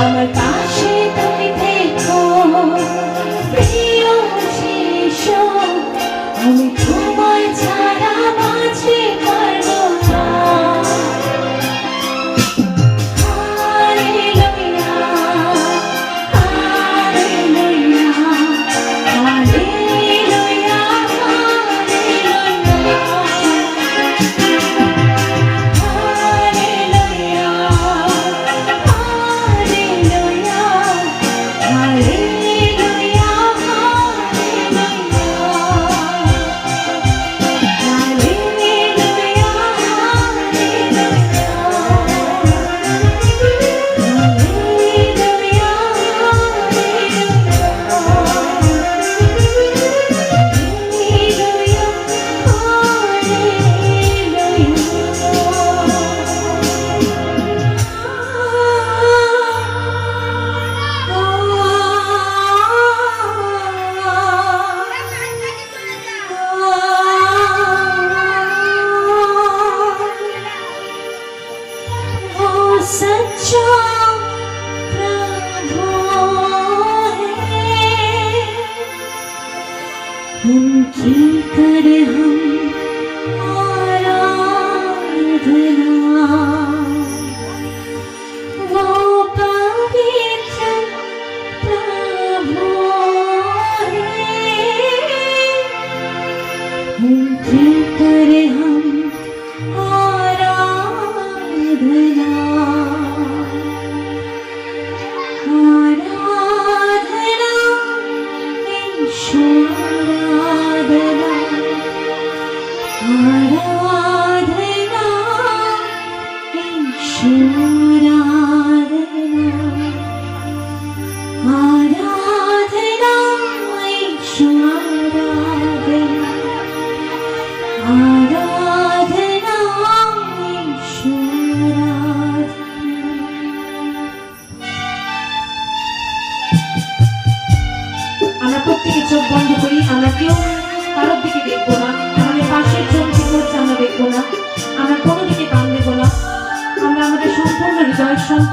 I'm a bad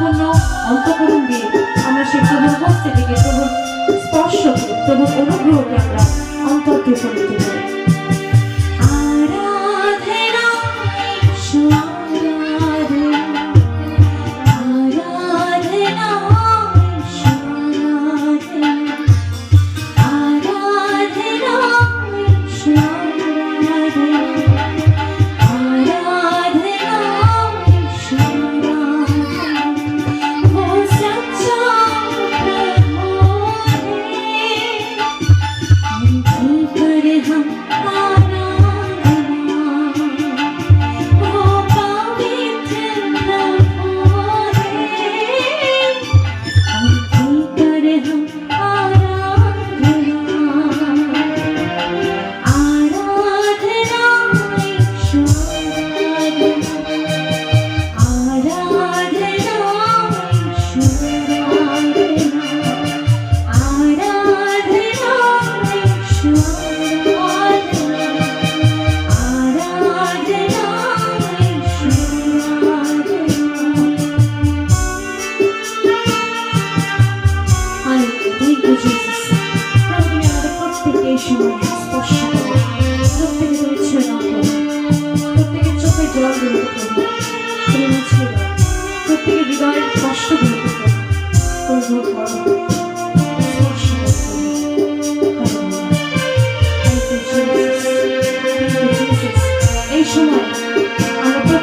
পরিপূর্ণ অন্তকরণ দিয়ে আমরা সেই প্রভুর হস্তে থেকে প্রভুর স্পর্শকে প্রভুর অনুগ্রহকে আমরা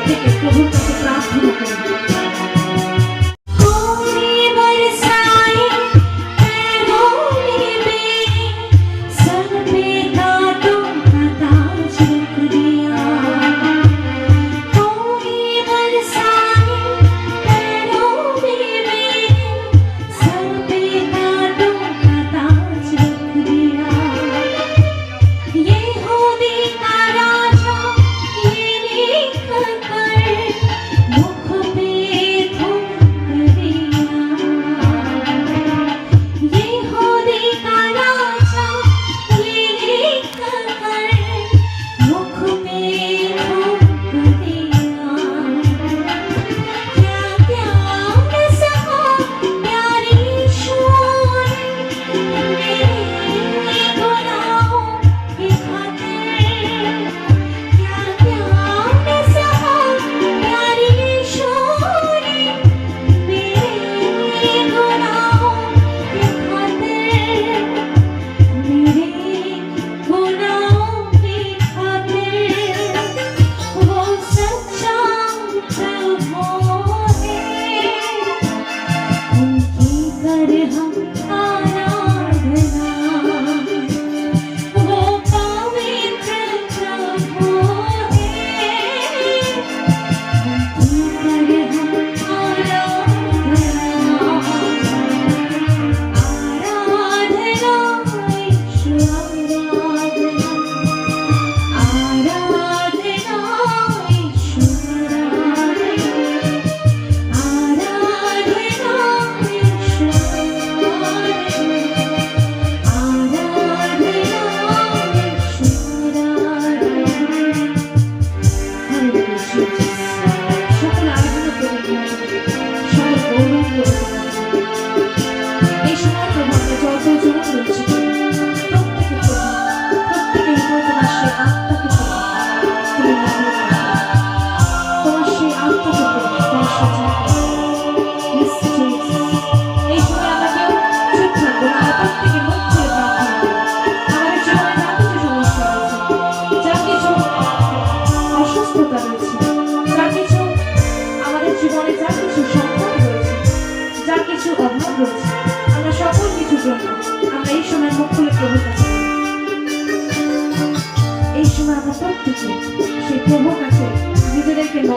থেকে প্রভুর কাছে প্রার্থনা করবে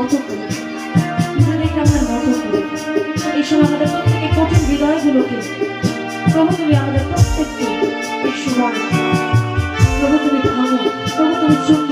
মতো করে। নিজেদেরকে আপনার মতো করে। এই প্রভু তুমি আমাদের প্রত্যেককে এই প্রভু তুমি থামো প্রভু তুমি চোখ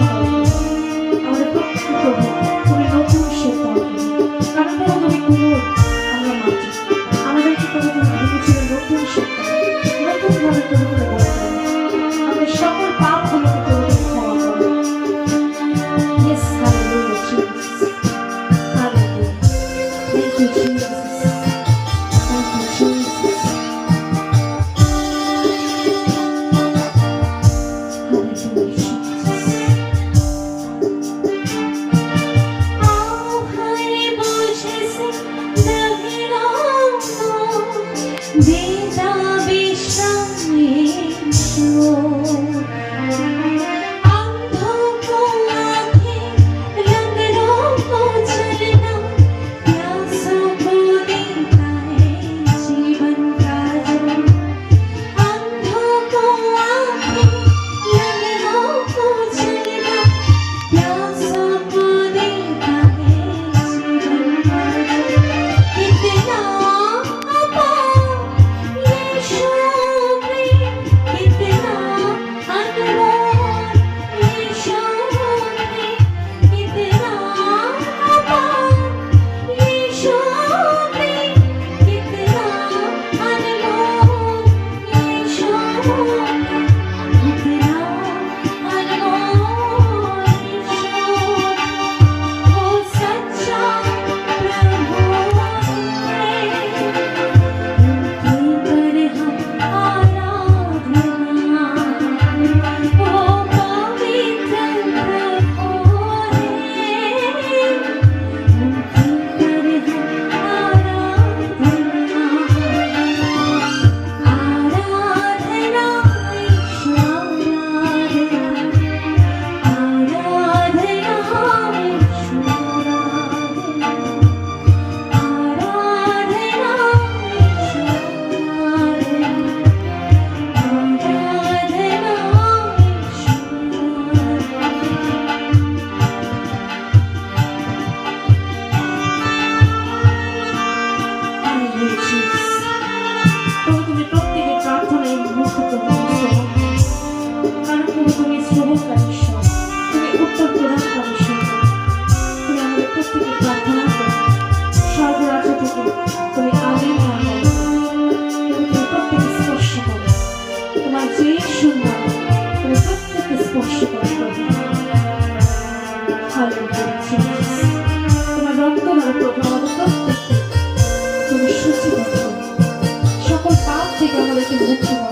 aqui muito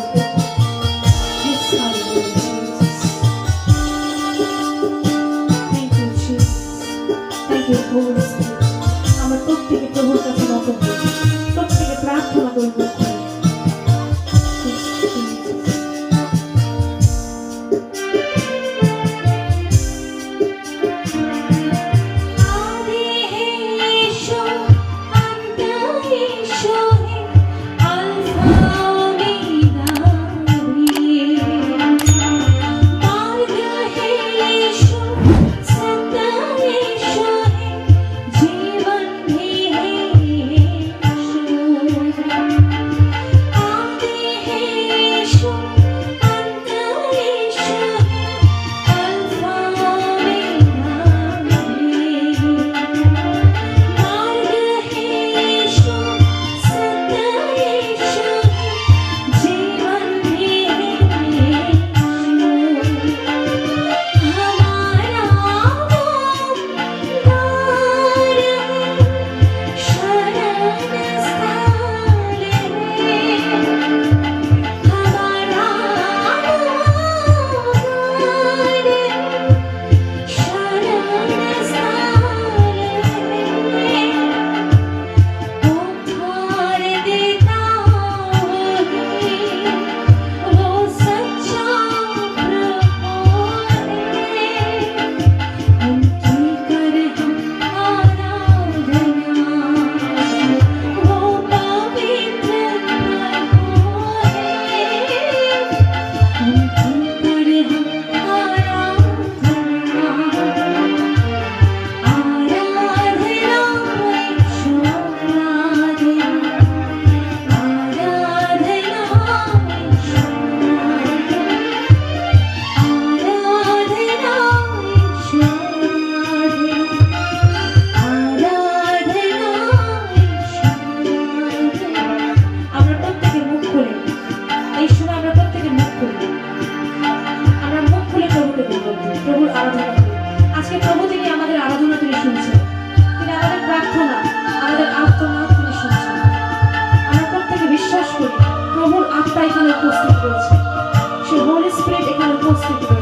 উপস্থিত রয়েছে। সে হোল স্প্রেড এখানে উপস্থিত রয়েছে।